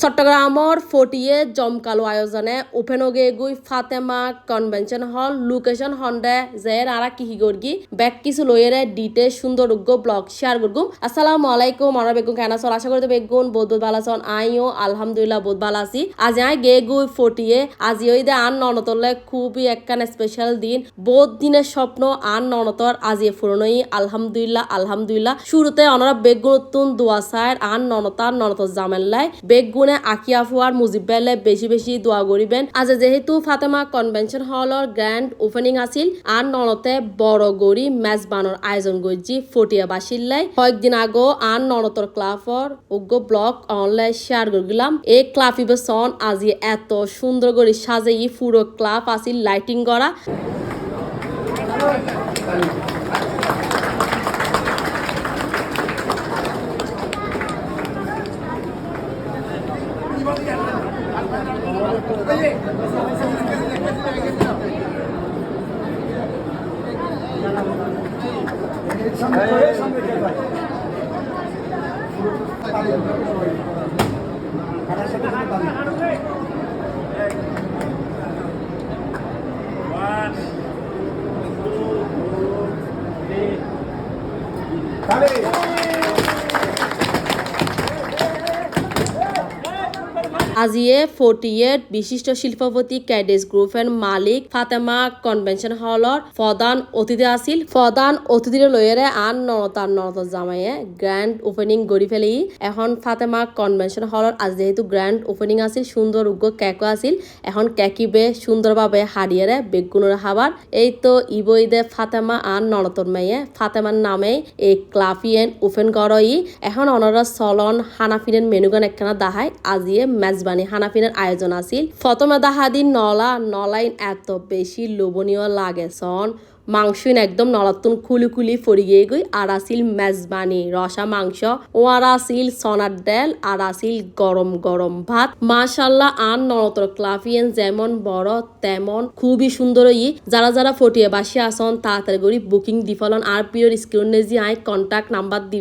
চট্টগ্রামৰ ফটিয়ে জমকালো আয়োজনে ওপেন গেগুই ফাতেমা কনভেনশন হল, লোকেশন হন্ডে জের আরা কিহি গর্গি ব্যাক কিছু লইয়েরে ডিটে সুন্দর উগ্গ ব্লগ শেয়ার করগুম আসসালামু আলাইকুম আমরা বেগুন কেনা চল আশা করতে বেগুন বহুত বহুত ভালো আছেন আইও, আলহামদুলিল্লাহ বহুত ভালো আছি। আজ আই গেগুই ফটিয়ে আজি ওই দে আন ননতলে খুবই একখান স্পেশাল দিন। বহুত দিনের স্বপ্ন, আন ননতর আজি ফুরনই আলহামদুলিল্লাহ আলহামদুলিল্লাহ। শুরুতে অনরা বেগুন তুন দোয়া আন ননতার ননতর জামেল্লাই বেগুনে আকিয়া ফুয়ার মুজিবেলে বেশি বেশি দোয়া করিবেন আজ যেহেতু ফাতেমা কনভেনশন হলৰ গ্র্যান্ড ওপেনিং আছিল, আন ননতে বড় গড়ি ম্যাচ মেজবানৰ আয়োজন গজি ফটিয়া বাসিল্লাই কয়েকদিন আগো আন ননতর ক্লাফর উগ্র ব্লক অনলাইন শেয়ার করলাম এই ক্লাফ ইবে সন আজি এত সুন্দর করে সাজে ই পুরো ক্লাব আছিল, লাইটিং করা One. আজিয়ে ফটিয়ের বিশিষ্ট শিল্পপতি ক্যাডেস গ্রুপের মালিক ফাতেমা কনভেনশন হলৰ প্রধান অতিথি আছিল। প্রধান অতিথির লয়েরে আন ননতার ননত জামাইয়ে গ্র্যান্ড ওপেনিং গড়ি ফেলি। এখন ফাতেমা কনভেনশন হলৰ আজ যেহেতু গ্র্যান্ড ওপেনিং আছিল সুন্দর উগ্র কেকও আছিল। এখন কেকিবে সুন্দরভাবে হারিয়ে বেগুনের হাবার এই তো ইবইদে ফাতেমা আন ননতর মেয়ে ফাতেমার নামে এই ক্লাফিয়েন ওপেন করই এখন অনরা চলন হানাফিনের মেনুগান একখানা দাহাই আজিয়ে মেজবানি হানাফিনের আয়োজন আছিল। ফতমা দাহাদিন নলা নলাইন এত বেশি লোভনীয় লাগে সন। মাংসইন একদম নলাতুন খুলি খুলি ফরি গিয়ে গই। আর আসিল মেজবানি, রসা মাংস ও আর আসিল সনার ডাল আর আসিল গরম গরম ভাত। মাশাল্লাহ আন নরতর ক্লাফিয়েন যেমন বড়, তেমন খুবই সুন্দর ই যারা যারা ফটিয়ে বাসি আসন, তাড়াতাড়ি করে বুকিং দি ফেলন। আর পিওর স্ক্রিনে যে আই কন্ট্যাক্ট নাম্বার দি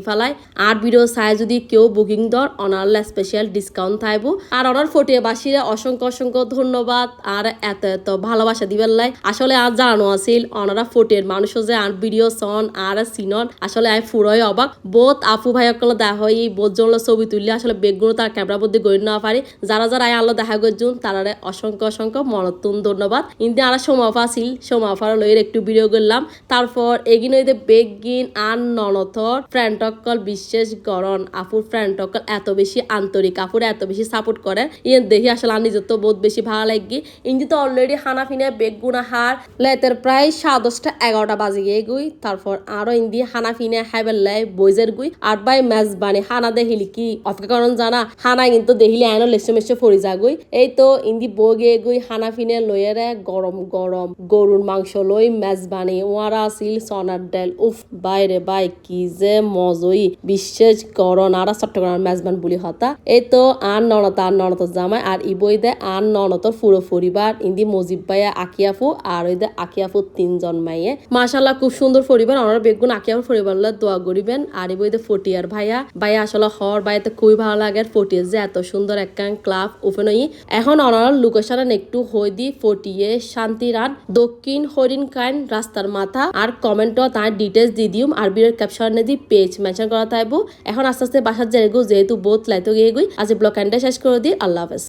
আর ভিডিও চাই যদি কেউ বুকিং দর, অনারলে স্পেশাল ডিসকাউন্ট থাকব আর অনার ফটিয়ে বাসিরে অসংখ্য অসংখ্য ধন্যবাদ। আর এত এত ভালোবাসা দিবেন লাই। আসলে আর জানানো আছিল, অনারা ফটের। মানুষ যে আর ভিডিও সন আর সিনন আসলে আমি ফুরই অবাক। বোধ আপু ভাই অকল দেখা হয় বোধ জন ছবি তুললে আসলে বেগুলো তার ক্যামেরা বদ্ধি গড়ি না পারি যারা যারা আই আল্লাহ দেখা করছুন তারারে অসংখ্য অসংখ্য মনতুন ধন্যবাদ। কিন্তু আর সোমাফা আছিল সোমাফার লইয়ের একটু ভিডিও করলাম তারপর এগিন হইতে বেগিন আর ননথর ফ্রেন্ড অকল বিশেষ গরণ আপুর ফ্রেন্ড অকল এত বেশি আন্তরিক আপুর এত বেশি সাপোর্ট করে ইয়ে দেখি আসলে আর নিজের তো বহুত বেশি ভালো লাগি। ইন্দি তো অলরেডি হানা ফিনে বেগুনা হার লেতের প্রায় সাড়ে দশটা এগারোটা বাজে গিয়ে গুই তারপর আরও ইন্দি হানা ফিনে হাইবেল্লাই বইজের গুই আর বাই ম্যাচ মেজবানি হানা দেখিলি কি অপেক্ষা করন জানা, হানা কিন্তু দেখিলি আইনো লেসে মেসে ফরি যা গুই এই তো ইন্দি বই গিয়ে গুই হানা ফিনে লইয়েরে গরম গরম গরুর মাংস লই মেজবানি ওয়ারা আছিল সনার ডাল উফ বাইরে বাই, কি যে মজই, বিশেষ করন আর চট্টগ্রাম মেজবান বুলি হতা। এই তো আন ননত আর ননত জামাই আর ইবই দে আন ননতর পুরো পরিবার ইন্দি মজিব ভাইয়া আকিয়াফু আর ওই দে আকিয়াফু তিনজন মাইয়ে মাশাল্লাহ খুব সুন্দর পরিবার। ওনারা বেগুন আকিয়াফুর পরিবার দোয়া করিবেন। আর ইবই দে ফটিয়ার ভাইয়া। ভাইয়া আসলে হর ভাইয়াতে খুবই ভালো লাগে। আর ফটিয়ার যে এত সুন্দর একখান ক্লাব ওপেন হই। এখন ওনারা লোকেশন একটু হই দি ফটিয়ে, শান্তিরান, দক্ষিণ হরিণ কাইন রাস্তার মাথা। আর কমেন্টও তার ডিটেলস দি দিম। আর বিয়ের ক্যাপশনে দি পেজ মেনশন করা থাকব এখন আস্তে আস্তে বাসার জায়গা যেহেতু বোধ লাইতো গিয়ে গুই। আজ ব্লগ শেষ করে দিই। আল্লাহ হাফেজ।